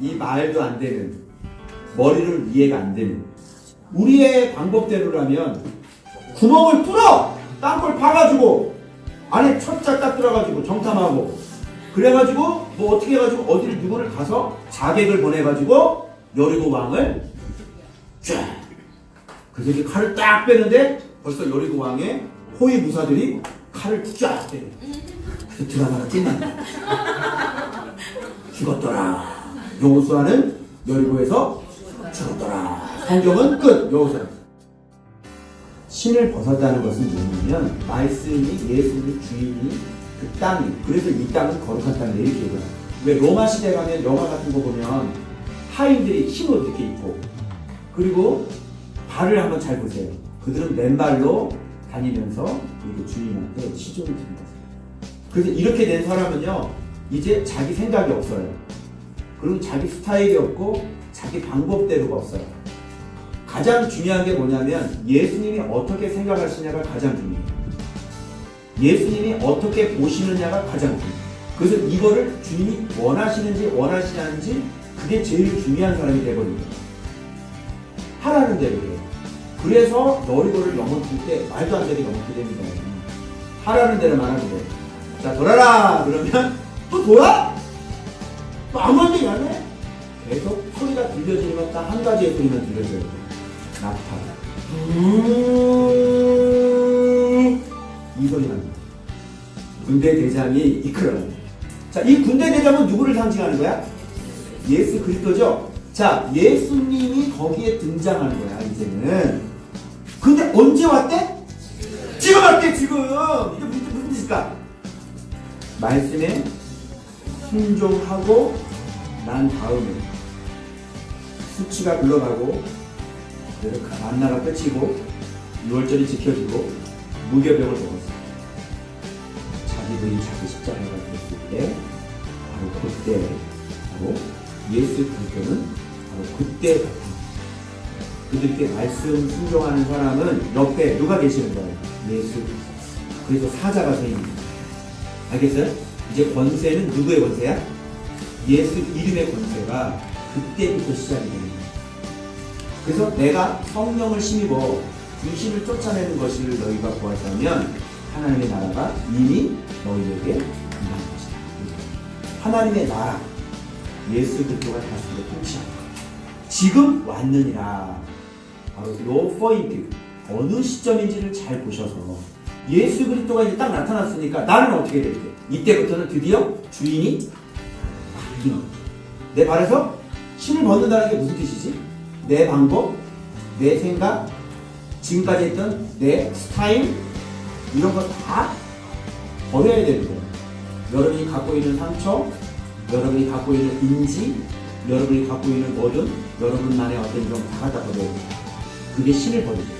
이 말도 안 되는 머리를 이해가 안 되는. 우리의 방법대로라면 구멍을 뚫어! 땅굴 파가지고 안에 첫자 딱 들어가지고 정탐하고 그래가지고 뭐 어떻게 해가지고 어디를 누구를 가서 자객을 보내가지고 여리고 왕을 쫙! 그래서 칼을 딱 빼는데 벌써 여리고 왕의 호위 무사들이 칼을 쫙 때려 그래서 드라마가 끝난다. 죽었더라 여호수아는 여리고에서 죽었더라. 성경은 끝. 여호수아 신을 벗었다는 것은 뭐냐면 말씀이 예수의 주인이 그 땅이 그래서 이 땅은 거룩한 땅이다 이렇게 얘기해요 왜 로마 시대 가면 영화 같은 거 보면 하인들이 흰 옷 이렇게 입고 그리고 발을 한번 잘 보세요. 그들은 맨발로 다니면서 이렇게 주인한테 시종을 드립니다. 그래서 이렇게 된 사람은요 이제 자기 생각이 없어요 그리고 자기 스타일이 없고 자기 방법대로가 없어요 가장 중요한 게 뭐냐면 예수님이 어떻게 생각하시냐가 가장 중요해요. 예수님이 어떻게 보시느냐가 가장 중요해요. 그래서 이거를 주님이 원하시는지 원하시지 않는지 그게 제일 중요한 사람이 되거든요. 하라는 대로 해요. 그래서 너리고를 넘어질 때 말도 안 되게 넘어게 됩니다. 하라는 대로만 하면 돼요. 자 돌아라 그러면 또 돌아? 또 아무 얘기 안 해? 계속 소리가 들려지면 딱 한 가지의 소리만 들려져요. 나타나. 음~ 이 소리 납니다. 군대 대장이 이끌어갑니다. 자, 이 군대 대장은 누구를 상징하는 거야? 예수 그리스도죠. 자, 예수님이 거기에 등장하는 거야, 이제는. 근데 언제 왔대? 지금 왔대, 지금! 이게 무슨, 무슨 뜻일까? 말씀에 순종하고 난 다음에 수치가 그래서 만나가 끝이고 유월절이 지켜지고 무교병을 먹었어. 자기들이 자기 십자가가 됐을 때 바로 그때 바로 예수 그리스도는 바로 그때. 그들께 말씀 순종하는 사람은 옆에 누가 계시는 거예요? 예수. 그래서 사자가 세입니다. 알겠어요? 이제 권세는 누구의 권세야? 예수 이름의 권세가 그때부터 시작이 됩니다. 그래서 내가 성령을 힘입어 귀신을 쫓아내는 것을 너희가 보았다면 하나님의 나라가 이미 너희에게 임한 것이다. 하나님의 나라, 예수 그리스도가 다스리고 통치하는 것. 지금 왔느니라. 바로 요 포인트. 어느 시점인지를 잘 보셔서 예수 그리스도가 이제 딱 나타났으니까 나는 어떻게 될게? 이때부터는 드디어 주인이 바뀌는 거야. 내 발에서 신을 벗는다는 게 무슨 뜻이지? 내 방법, 내 생각, 지금까지 했던 내 스타일 이런 거 다 버려야 되는 거예요. 여러분이 갖고 있는 상처, 여러분이 갖고 있는 인지, 여러분이 갖고 있는 뭐든 여러분만의 어떤 좀다 갖다 버려야 돼요. 그게 신을 버리죠.